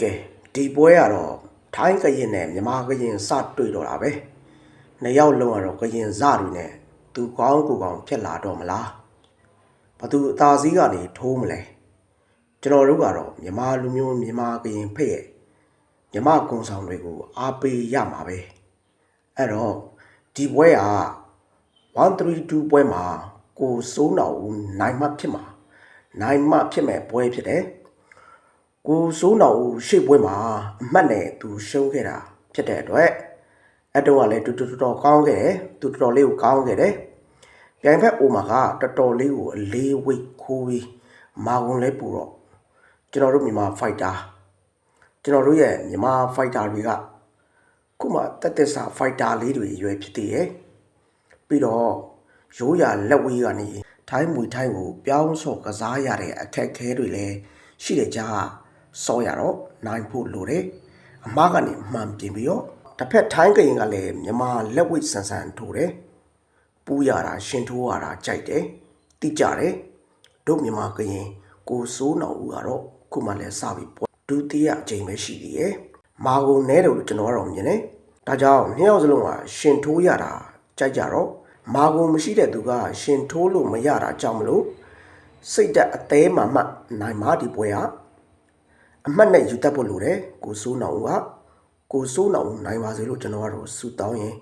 ကဲဒီပွဲကတော့ထိုင်းကရင်နဲ့မြန်မာကရင်စတွေ့တော့တာပဲနှစ်ယောက်လုံးကတော့ကရင်စတွေနဲ့သူကောင်းကိုကောင်းဖြစ်လာတော့မလားဘသူအသာစီးကနေထိုးမလဲကျွန်တော်တို့ကတော့မြန်မာလူမျိုးမြန်မာကရင်ဖက်ရဲ့မြန်မာကွန်ဆောင်တွေကိုအားပေးရမှာပဲအဲ့တော့ဒီပွဲက132ပွဲမှာကိုစိုးတော်ဦးနိုင်မှဖြစ်မှာနိုင်မှဖြစ်မဲ့ပွဲဖြစ်တယ် ကိုစိုးတော်ဦးရှေ့ပွဲမှာအမှတ်နဲ့သူရှုံးခဲ့တာဖြစ်တဲ့အတွက်အတော့ကလည်းတူတူတော်တော်ကောင်းခဲ့တယ်သူတော်တော်လေးကိုကောင်းခဲ့တယ်ပြိုင်ဖက်အိုမာကတော်တော်လေးကိုအလေးဝိတ်ခိုးပြီးမာကုန်လဲပူတော့ကျွန်တော်တို့မြန်မာဖိုက်တာကျွန်တော်တို့ရဲ့မြန်မာဖိုက်တာတွေကခုမှတက်တက်စာဖိုက်တာလေးတွေအရွယ်ဖြစ်သေးရဲ့ပြီးတော့ရိုးရာလက်ဝေးကနေထိုင်းမွေထိုင်းကိုပြောင်းဆော့ကစားရတဲ့အခက်အခဲတွေလည်းရှိတဲ့ကြားက စောရတော့နိုင်ဖို့လိုတယ်အမားကနေအမှန်ပြင်ပြီးတော့တစ်ဖက်ထိုင်းကရင်ကလည်းမြန်မာလက်ဝိတ်ဆန်ဆန်ထိုးတယ်ပူးရတာရှင်ထိုးရတာကြိုက်တယ်တိကြတယ်တို့မြန်မာကရင်ကိုစိုးနောင်ဦးကတော့ခုမှလည်းစပြီပေါ့ဒုတိယအကြိမ်ပဲရှိသေးရဲ့မာကုံနဲတယ်လို့ကျွန်တော်ကတော့မြင်တယ်ဒါကြောင့်နှစ်ယောက်စလုံးကရှင်ထိုးရတာကြိုက်ကြတော့မာကုံမရှိတဲ့သူကရှင်ထိုးလို့မရတာကြောင့်မလို့စိတ်တက်အသေးမှမှနိုင်မာဒီပွဲက အမှတ်နဲ့ယူတတ်ဖို့လိုတယ်ကိုစိုးနောင်ဦးကကိုစိုးနောင်ဦးနိုင်ပါစေလို့ကျွန်တော်ကတော့ဆုတောင်းရင်